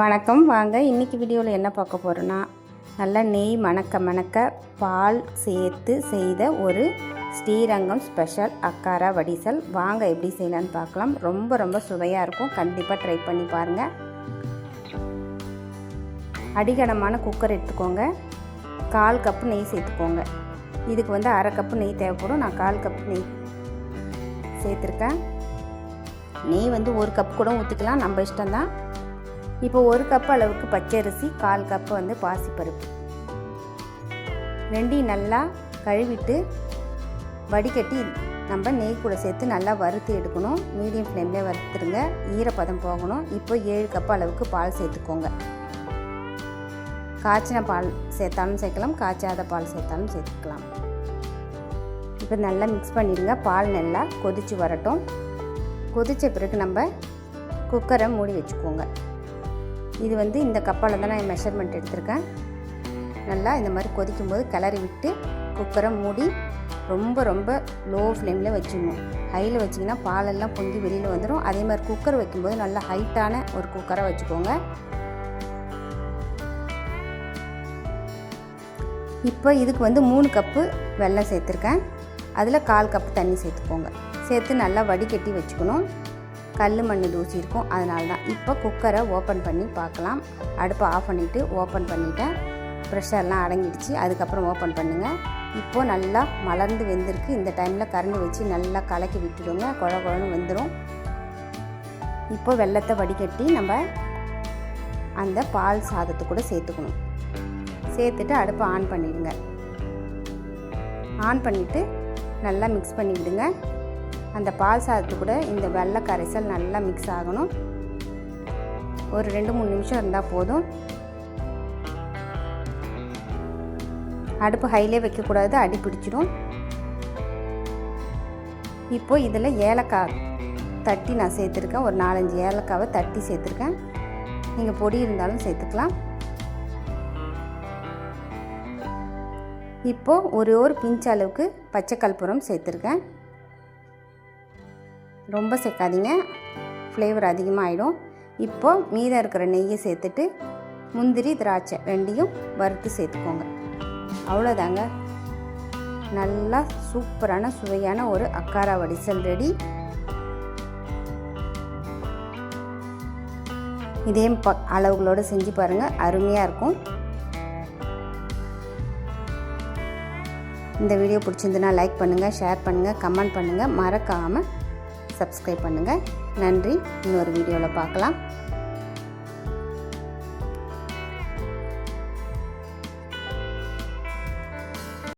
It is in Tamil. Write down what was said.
வணக்கம். வாங்க இன்றைக்கி வீடியோவில் என்ன பார்க்க போகிறோன்னா நல்லா நெய் மணக்க மணக்க பால் சேர்த்து செய்த ஒரு ஸ்ரீரங்கம் ஸ்பெஷல் அக்காரா வடிசல். வாங்க எப்படி செய்யலான்னு பார்க்கலாம். ரொம்ப ரொம்ப சுவையாக இருக்கும். கண்டிப்பாக ட்ரை பண்ணி பாருங்கள் அடிகனமான குக்கர் எடுத்துக்கோங்க. கால் கப்பு நெய் சேர்த்துக்கோங்க. இதுக்கு வந்து அரை கப்பு நெய் தேவைப்படும். நான் கால் கப்பு நெய் சேர்த்துருக்கேன். நெய் வந்து ஒரு கப் கூட ஊற்றிக்கலாம் நம்ம இஷ்டம்தான். இப்போ ஒரு கப் அளவுக்கு பச்சரிசி கால் கப்பு வந்து பாசிப்பருப்பு. ரெண்டையும் நல்லா கழுவிட்டு வடிகட்டி நம்ம நெய் கூட சேர்த்து நல்லா வறுத்து எடுக்கணும். மீடியம் ஃப்ளேமில் வறுத்துருங்க ஈரப்பதம் போகணும். இப்போ ஏழு கப் அளவுக்கு பால் சேர்த்துக்கோங்க. காய்ச்சின பால் சேர்த்தாலும் சேர்க்கலாம். காய்ச்சாத பால் சேர்த்தாலும் சேர்த்துக்கலாம். இப்போ நல்லா மிக்ஸ் பண்ணிடுங்க. பால் நல்லா கொதித்து வரட்டும். கொதித்த பிறகு நம்ம குக்கரை மூடி வச்சுக்கோங்க. இது வந்து இந்த கப்பால் தான் நான் மெஷர்மெண்ட் எடுத்திருக்கேன். நல்லா இந்த மாதிரி கொதிக்கும் போது கிளறி விட்டு குக்கரை மூடி ரொம்ப ரொம்ப லோ ஃப்ளேமில் வச்சுக்கணும் ஹையில் வச்சிங்கன்னா பாலெல்லாம் பொங்கி வெளியில் வந்துடும் அதே மாதிரி குக்கர் வைக்கும்போது நல்லா ஹைட்டான ஒரு குக்கரை வச்சுக்கோங்க. இப்போ இதுக்கு வந்து மூணு கப்பு வெல்லம் சேர்த்துருக்கேன். அதில் கால் கப்பு தண்ணி சேர்த்துக்கோங்க. சேர்த்து நல்லா வடிகட்டி வச்சுக்கணும். கல் மண் தூசி இருக்கும் அதனால தான் இப்போ குக்கரை ஓப்பன் பண்ணி பார்க்கலாம். அடுப்பை ஆஃப் பண்ணிவிட்டு ஓப்பன் பண்ணிவிட்டேன் ப்ரெஷர்லாம் அடங்கிடுச்சு. அதுக்கப்புறம் ஓப்பன் பண்ணுங்கள் இப்போது நல்லா மலர்ந்து வெந்திருக்கு. இந்த டைமில் கரண்டு வச்சு நல்லா கலக்கி விட்டுடுங்க. குழ குழன்னு வெந்துடும் இப்போ வெள்ளத்தை வடிகட்டி நம்ம அந்த பால் சாதத்தை கூட சேர்த்துக்கணும். சேர்த்துட்டு அடுப்பை ஆன் பண்ணிவிடுங்க ஆன் பண்ணிவிட்டு நல்லா மிக்ஸ் பண்ணிவிடுங்க அந்த பால் சாதத்து கூட இந்த வெள்ளை கரைசல் நல்லா மிக்ஸ் ஆகணும். ஒரு ரெண்டு மூணு நிமிஷம் இருந்தால் போதும். அடுப்பு ஹைலே வைக்கக்கூடாது அடி பிடிச்சிடும். இப்போ இதில் ஏலக்காய் தட்டி நான் சேர்த்துருக்கேன். ஒரு நாலஞ்சு ஏலக்காவை தட்டி சேர்த்துருக்கேன். நீங்கள் பொடி இருந்தாலும் சேர்த்துக்கலாம். இப்போது ஒரு ஒரு பிஞ்ச் அளவுக்கு பச்சை கற்பூரம் சேர்த்துருக்கேன். ரொம்ப சேர்க்காதீங்க. ஃப்ளேவர் அதிகமாகிடும் இப்போது மீதம் இருக்கிற நெய்யை சேர்த்துட்டு முந்திரி திராட்சை ரெண்டையும் வறுத்து சேர்த்துக்கோங்க. அவ்வளோதாங்க. நல்லா சூப்பரான சுவையான ஒரு அக்காரா வடிசல் ரெடி. இதே ப அளவுகளோடு செஞ்சு பாருங்கள் அருமையாக இருக்கும். இந்த வீடியோ பிடிச்சிருந்துன்னா லைக் பண்ணுங்கள் ஷேர் பண்ணுங்கள் கமெண்ட் பண்ணுங்கள் மறக்காமல் சப்ஸ்கிரைப் பண்ணுங்கள் நன்றி. இன்னொரு வீடியோவில் பார்க்கலாம்.